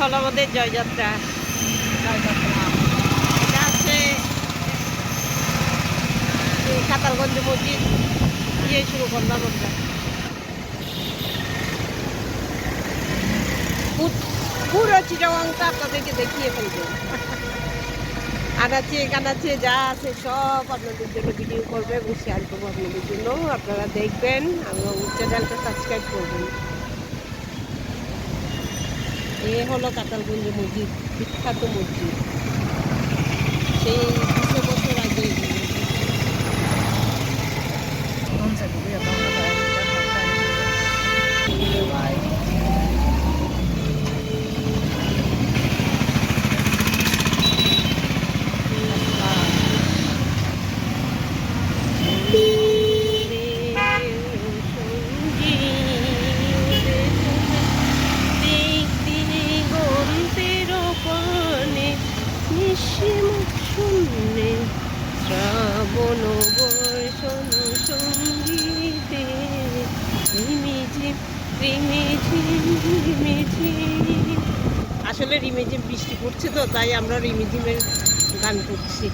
হলো আমাদের জয়যাত্রা। এটা হচ্ছে এই কাতারগঞ্জ মসজিদ। দিয়ে শুরু করলাম আমরা। পুরো চিটাগাংটা আপনাদেরকে দেখিয়ে ফেলব। আনাচে কানাচে যা আছে সব আপনাদের জন্য ভিডিও করবে এবং শেয়ার করব আপনাদের জন্য। আপনারা দেখবেন এবং চ্যানেলটা সাবস্ক্রাইব করবেন। এ হলো কাতালগঞ্জ মসজিদ বিখ্যাত মসজিদ। সেই দুশো বছর আগে শূন্যে শ্রাবণ বর্ষণ সঙ্গীতে রিমিঝিম রিমিঝিম রিমিঝিম আসলে রিমিঝিম বৃষ্টি পড়ছে তো, তাই আমরা রিমিঝিমের গান করছি।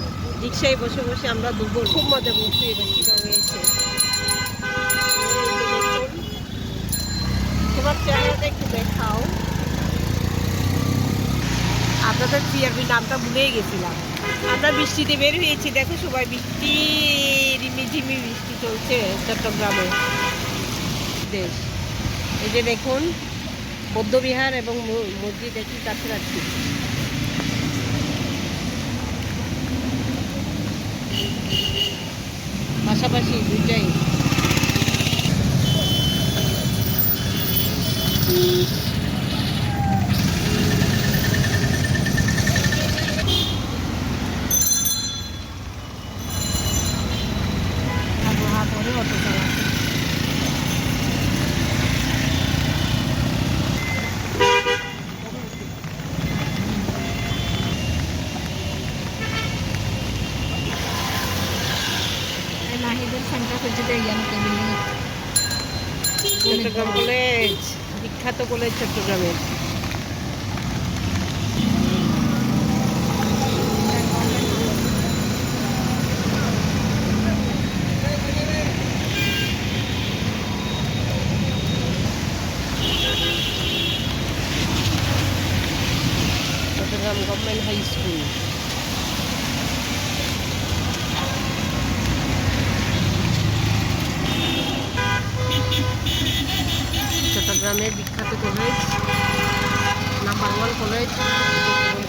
রিক্সায় বসে বসে আমরা দুপুর খুব মজা করছি এবার চিটাঙে এসে। তোমার চেহারাটা একটু দেখাও। আপনাদের সিআরবি নামটা ভুলেই গেছিলাম। আমরা বৃষ্টিতে বের হয়েছি, দেখো সবাই বৃষ্টি রিমিঝিমি বৃষ্টি চলছে চট্টগ্রামে। দেশ। এই যে দেখুন বৌদ্ধবিহার এবং মসজিদ একই কাছাকাছি পাশাপাশি দুইটাই। আবহাওয়া পরে অটো চালাচ্ছে নাহিদের সেন্টার হচ্ছে ইয়ান কেবিলি চট্টগ্রাম কলেজ বিখ্যাত কলেজ চট্টগ্রামের চট্টগ্রাম গভর্নমেন্ট হাই স্কুল চট্টগ্রামের বিখ্যাত college number one college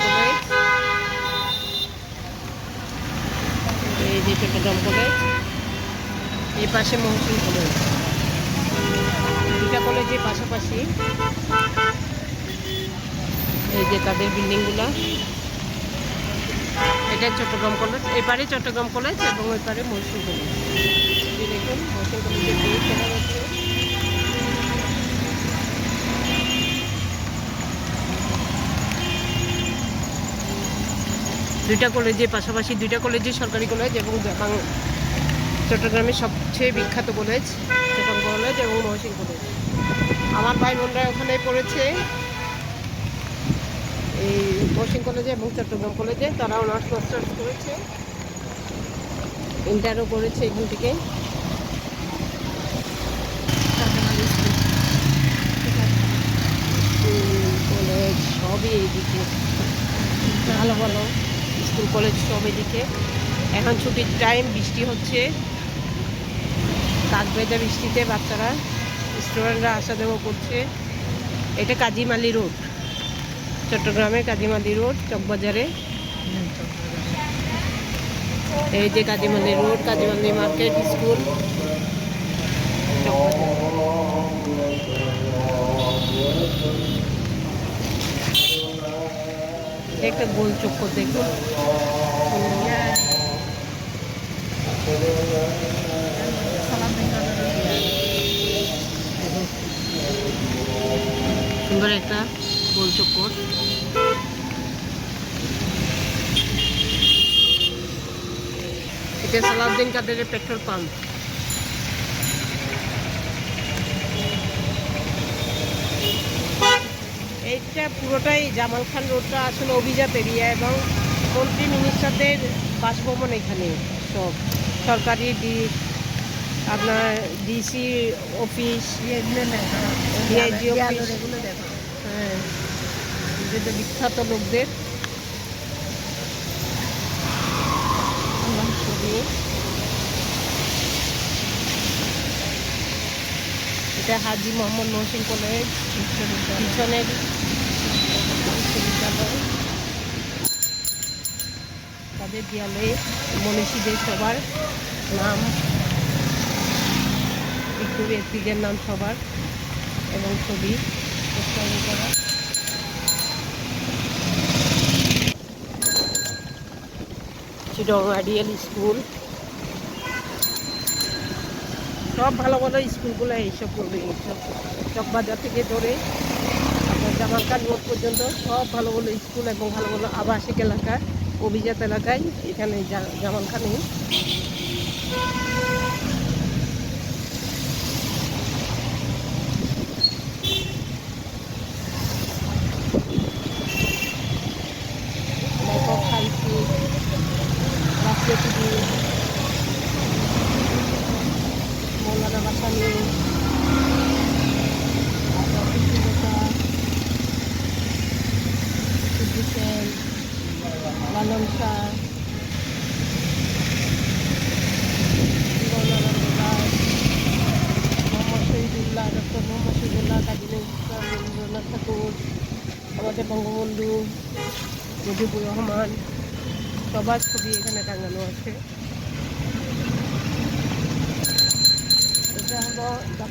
college এই যে চট্টগ্রাম কলেজ পাশে মহসিন কলেজ দুটা কলেজের পাশাপাশি এই যে তাদের বিল্ডিংগুলো। এটা চট্টগ্রাম কলেজ এপারে চট্টগ্রাম কলেজ এবং ওই মহসিন কলেজ কলেজের দুইটা কলেজের পাশাপাশি দুইটা কলেজে সরকারি কলেজ এবং চট্টগ্রামের সবচেয়ে বিখ্যাত কলেজ চট্টগ্রাম কলেজ এবং মহসিন কলেজ। আমার ভাই বোনরা ওখানে পড়েছে। এই মহসিন কলেজে এবং চট্টগ্রাম কলেজে তারা অনার্স মাস্টার্স করেছে। ইন্টারও করেছে এখান থেকে। কলেজ সবই এইদিকে। ভালো ভালো স্কুল কলেজ সব এদিকে এখন ছুটির টাইম বৃষ্টি হচ্ছে। কাক ভেজা বৃষ্টিতে বাচ্চারা স্টুডেন্টরা আসা দেওয়া করছে। এটা কাজীমালি রোড চট্টগ্রামে কাজীমালি রোড, চকবাজারে। এই যে Kazimali road, Kazimali market school একটা গোল চক্কর দেখুন সুন্দর একটা গোল চক্কর এটা সালাউদ্দিন কাদেরের পেট্রোল পাম্প। এই এটা পুরোটাই জামাল খান রোডটা আসলে অভিজাত এরিয়া এবং মন্ত্রী মিনিস্টারদের বাসভবন এখানে সব। সরকারি ডি আপনার ডিসি অফিস ডিআইজি অফিস। হ্যাঁ যেটা বিখ্যাত লোকদের। এটা হাজি মোহাম্মদ মহসিন কলেজ। পিছনের বিশ্ববিদ্যালয়। তাদের দেয়ালে মনীষীদের সবার নাম। ভিক্টোরিয়া সিগের নাম সবার। এবং ছবি করা। চিটং আইডিয়াল স্কুল সব ভালো ভালো স্কুলগুলো এইসব করবে এইসব। চকবাজার থেকে ধরে আপনার জামালকান রোড পর্যন্ত সব ভালো ভালো স্কুল এবং ভালো ভালো আবাসিক এলাকা, অভিজাত এলাকায় এখানে জা- জামাল খানে লেখক সাহিত্যিক রাজনীতিবিদ সিদ্ধি সেন লালন শাহ শহীদুল্লাহ ডক্টর মোহাম্মদ শহীদুল্লাহ কাজী রবীন্দ্রনাথ ঠাকুর আমাদের বঙ্গবন্ধু মুজিবুর রহমান, সবার ছবি এখানে টাঙানো আছে। এটা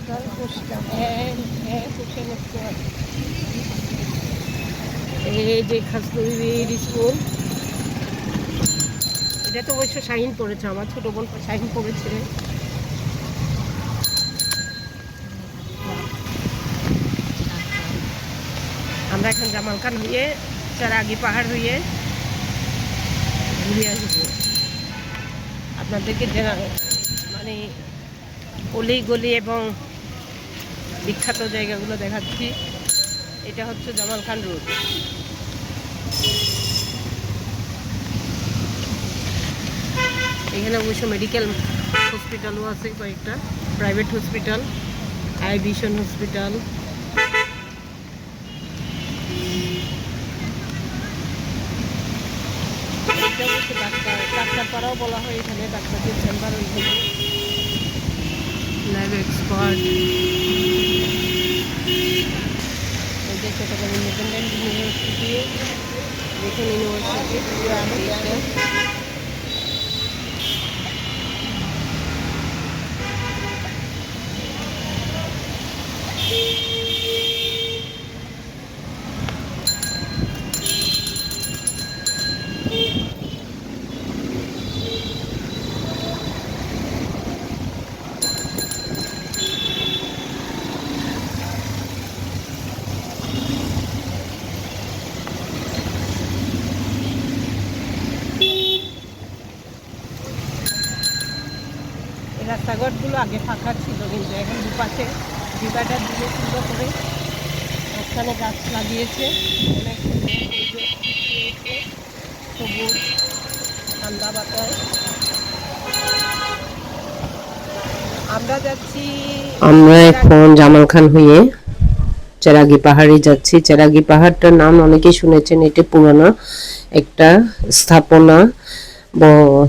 এই যে খাসদুরির স্কুল তো অবশ্য শাহিন পড়েছে আমার ছোটো বোন শাহিন পড়েছে আমরা এখন জামালখান হয়ে চারাগি পাহাড় হয়ে ঘুরে আসব আপনাদেরকে মানে অলি গলি এবং বিখ্যাত জায়গাগুলো দেখাচ্ছি। এটা হচ্ছে জামাল খান রোড। এখানে অবশ্য মেডিকেল হসপিটালও আছে কয়েকটা। Private hospital, eye vision hospital. Doctor doctor পাড়াও বলা হয় এখানে, ডাক্তারদের চেম্বার ওইখানে। ল্যাব এক্সপার্ট এই যে Chittagong independent university mission university এই রাস্তাঘাটগুলো আগে ফাঁকা ছিল কিন্তু এখন দুপাশে ডিভাইডার দিয়ে সুন্দর করে মাঝখানে গাছ লাগিয়েছে। অনেক। সবুজ ঠান্ডা বাতাস। আমরা যাচ্ছি আমরা এখন জামাল খান হয়ে চেরাগি পাহাড়ে যাচ্ছি। চেরাগি পাহাড়টার নাম অনেকেই শুনেছেন এটি পুরানো একটা স্থাপনা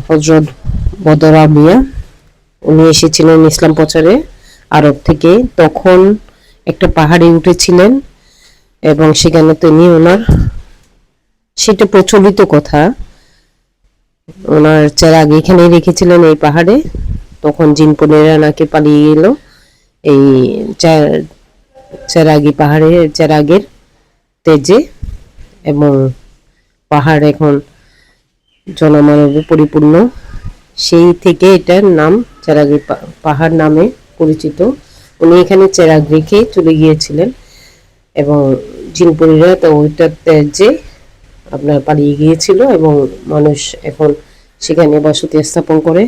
হজরত বদরা মিয়া। উনি এসেছিলেন ইসলাম প্রচারে আরব থেকে। তখন একটা পাহাড়ে উঠেছিলেন এবং সেখানে তিনি ওনার, সেটা প্রচলিত কথা, ওনার চার আগে এখানে রেখেছিলেন এই পাহাড়ে। তখন জিনপুনেরা নাকি পালিয়ে গেল এই চা- চেরাগি পাহাড়ে, চেরাগের তেজে এবং পাহাড় এখন জনমানবে পরিপূর্ণ। সেই থেকে এটার নাম চেরাগি পাহাড় নামে পরিচিত। উনি এখানে চেরাগ রেখে চলে গিয়েছিলেন এবং জিনপুরীরা তো ওইটার তেজে আপনার পালিয়ে গিয়েছিল এবং মানুষ এখন সেখানে বসতি স্থাপন করে।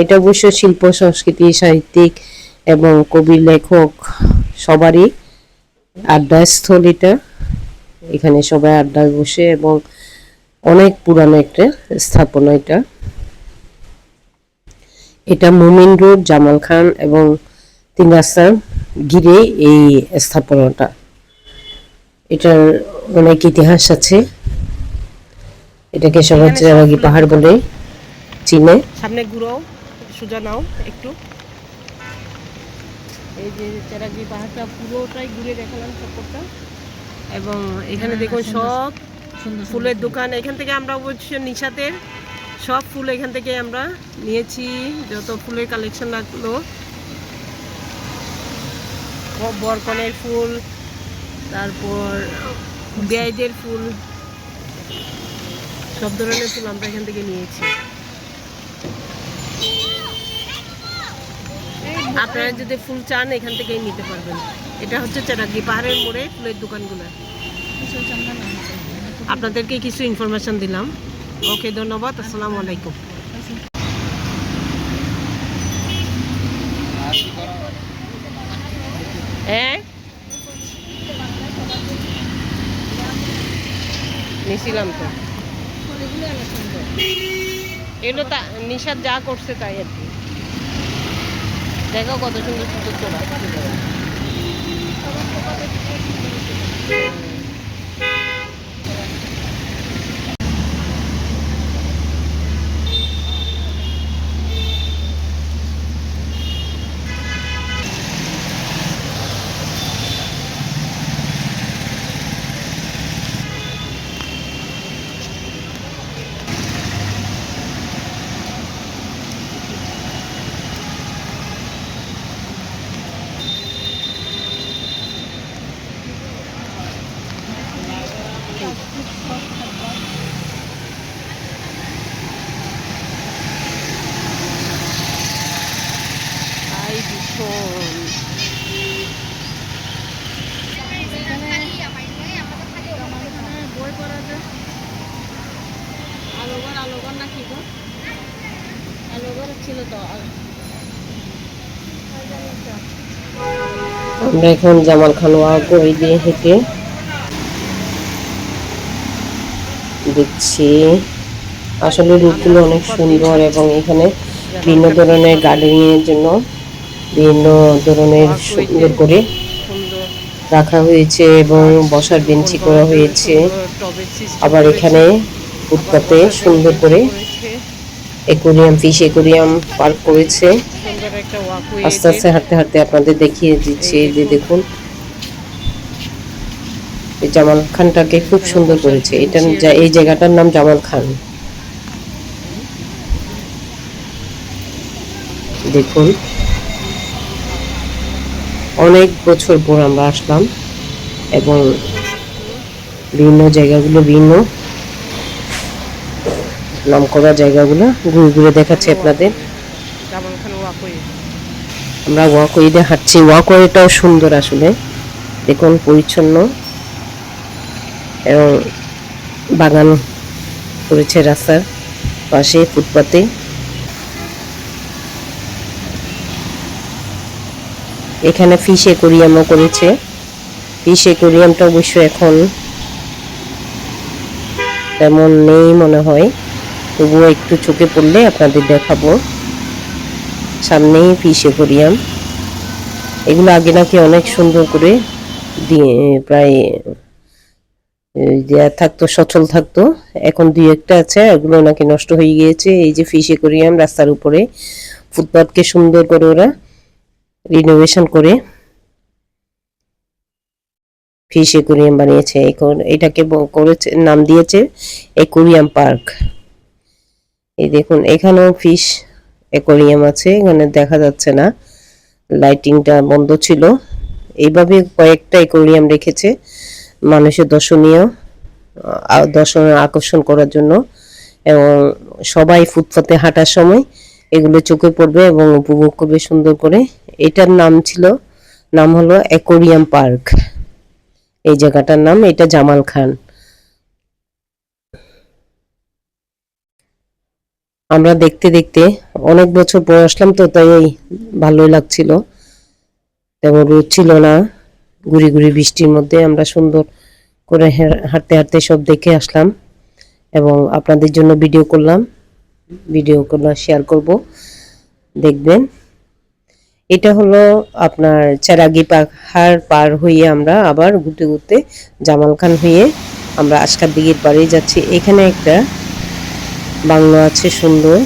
এটা অবশ্য শিল্প, সংস্কৃতি, সাহিত্যিক এবং কবি, লেখক সবারই আড্ডাস্থল এটা। এখানে সবাই আড্ডায় বসে এবং অনেক পুরানো একটা স্থাপনা এটা। এটা মুমিন রোড জামাল খান এবং তিন রাস্তার ঘিরে এই স্থাপনাটা। এটার অনেক ইতিহাস আছে। এটাকে সবাই এখানে চেরাগি পাহাড় বলে চিনে। সামনে ঘুরাও সোজা নাও একটু। এই যে চেরাগি পাহাড়টা পুরোটাই ঘুরে দেখালাম সবটা। এবং এখানে হ্যাঁ, দেখুন সব ফুলের দোকান। এখান থেকে আমরা অবশ্য নিশাতের সব ফুল এখান থেকে আমরা নিয়েছি, যত ফুলের কালেকশন লাগল। বরকনের ফুল, তারপর বেয়াইদের ফুল, সব ধরনের ফুল আমরা এখান থেকে নিয়েছি। আপনারা যদি ফুল চান, এখান থেকেই নিতে পারবেন। এটা হচ্ছে চেরাগি পাহাড়ের মোড়ে ফুলের দোকানগুলো। আপনাদেরকে কিছু ইনফরমেশন দিলাম। ওকে, ধন্যবাদ, আসসালামু আলাইকুম। হ্যাঁ নিছিলাম তো। এগুলো তা নিশাদ যা করছে তাই আর কি। দেখো কত সুন্দর সুন্দর তোলা আই ভীষণ এখানে বই পড়া যায়। আলোগর আলোগর না কি গো? আলোগর ছিল আমরা এখন জামাল খান ওয়াগড়ি দিয়ে হেঁটে দেখছি আসলে রূপগুলো অনেক সুন্দর এবং এখানে বিভিন্ন ধরনের গার্ডেনিং এর জন্য বিভিন্ন ধরনের সুন্দর করে রাখা হয়েছে এবং বসার বেঞ্চি করা হয়েছে আবার এখানে ফুটপাতে সুন্দর করে। একুরিয়াম ফিশ একুরিয়াম পার্ক করেছে। আস্তে আস্তে হাঁটতে হাঁটতে আপনাদের দেখিয়ে দিচ্ছি যে দেখুন। জামাল খানটাকে খুব সুন্দর করেছে। এটা এই জায়গাটার নাম জামাল খান। দেখুন। অনেক বছর পর আমরা আসলাম এবং বিভিন্ন জায়গাগুলো, বিভিন্ন নাম করা জায়গাগুলো ঘুরে ঘুরে দেখাচ্ছে আপনাদের। আমরা ওয়াকওয়েতে হাঁটছি। ওয়াকওয়েটাও সুন্দর আসলে। দেখুন, পরিচ্ছন্ন। এবং বাগান করেছে রাস্তার পাশে, ফুটপাতে। এখানে ফিশ একুরিয়ামও করেছে। ফিশ একুরিয়ামটা অবশ্য এখন তেমন নেই মনে হয়। তবুও একটু চোখে পড়লে আপনাদের দেখাবো। সামনেই ফিশ একুরিয়াম এগুলো আগে নাকি অনেক সুন্দর করে দিয়ে, প্রায় থাকতো, সচল থাকতো। এখন দুই একটা আছে এগুলো নাকি নষ্ট হয়ে গিয়েছে। এই যে ফিশ একুরিয়াম রাস্তার উপরে ফুটপাথকে সুন্দর করে ওরা রিনোভেশন করে ফিশ একুরিয়াম বানিয়েছে। এখন এটাকে করেছে, নাম দিয়েছে একুরিয়াম পার্ক। এই দেখুন এখানেও ফিশ অ্যাকোরিয়াম আছে এখানে দেখা যাচ্ছে না। লাইটিংটা বন্ধ ছিল। এইভাবে কয়েকটা অ্যাকোরিয়াম রেখেছে মানুষের দর্শনীয় আহ, দর্শনের আকর্ষণ করার জন্য। এবং সবাই ফুটপাতে হাঁটার সময় এগুলো চোখে পড়বে এবং উপভোগ করবে সুন্দর করে। এটার নাম ছিল নাম হলো অ্যাকোরিয়াম পার্ক এই জায়গাটার নাম এটা জামাল খান আমরা দেখতে দেখতে অনেক বছর পর আসলাম তো, তাই ভালোই লাগছিল। তেমন রোদ ছিল না গুড়ি গুড়ি বৃষ্টির মধ্যে আমরা সুন্দর করে হাঁটতে হাঁটতে সব দেখে আসলাম এবং আপনাদের জন্য ভিডিও করলাম। ভিডিওগুলো শেয়ার করব। দেখবেন। এটা হলো আপনার চেরাগি পাহাড় পার হয়ে আমরা আবার ঘুরতে ঘুরতে জামাল খান হয়ে আমরা আজকার দিঘির পাড়ে যাচ্ছি। এখানে একটা বাংলো আছে সুন্দর।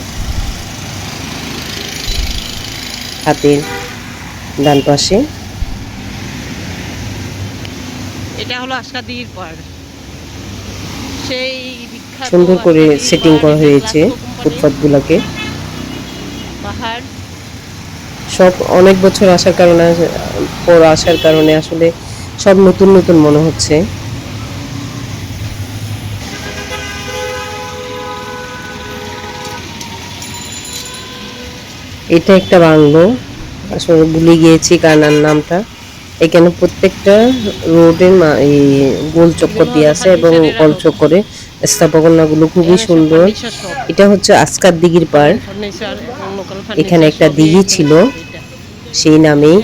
হাতের ডান পাশে। এটা হলো আশকাদির পাড় সেই সুন্দর করে সেটিং করা হয়েছে ফুটপাথগুলোকে পাহাড়। সব অনেক বছর আসার কারণে পর আসার কারণে আসলে সব নতুন নতুন মনে হচ্ছে। এটা একটা বাংলো। আসলে ভুলে গিয়েছি কানার নামটা। এখানে প্রত্যেকটা এই গোল চক্কর দিয়ে আছে এবং গোল চক্করে স্থাপনাগুলো খুবই সুন্দর। এটা হচ্ছে আজকার দিঘির পাড়। এখানে একটা দিঘি ছিল। সেই নামেই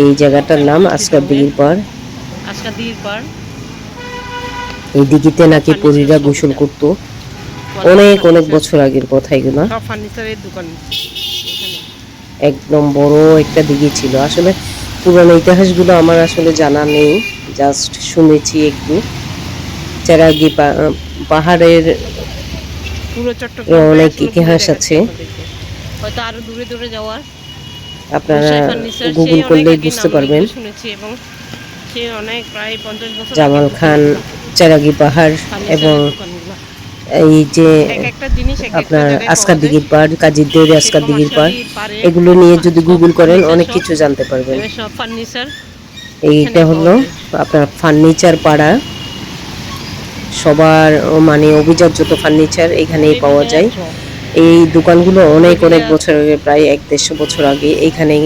এই জায়গাটার নাম আজকার দিঘির পাড়। এই দিঘিতে নাকি পরীরা গোসল করত। অনেক অনেক বছর আগের কথা এগুলো। ফার্নিচারের দোকান। একদম বড় একটা দিঘি ছিল। আসলে পুরনো ইতিহাসগুলো আমার আসলে জানা নেই। জাস্ট শুনেছি একটু। চেরাগি পাহাড়ের পুরো চট্টগ্রাম অনেক ইতিহাস আছে। হয়তো আরও দূরে দূরে যাওয়ার। আপনারা গুগল করলেই বুঝতে পারবেন। অনেক শুনেছি এবং সে অনেক প্রায় পঞ্চাশ বছর জামাল খান চেরাগি পাহাড় এবং। এই যে আপনার আজকার দিঘির পাড় কাজীর যায়। আজকার দিঘির পাড় এগুলো নিয়ে যদি গুগল করেন অনেক কিছু জানতে পারবেন। এইটা হলো আপনার ফার্নিচার পাড়া। সবার মানে অভিজাত যত ফার্নিচার এখানেই পাওয়া যায়। এই দোকানগুলো অনেক অনেক বছর আগে প্রায় এক দেড়শো বছর আগে এখানে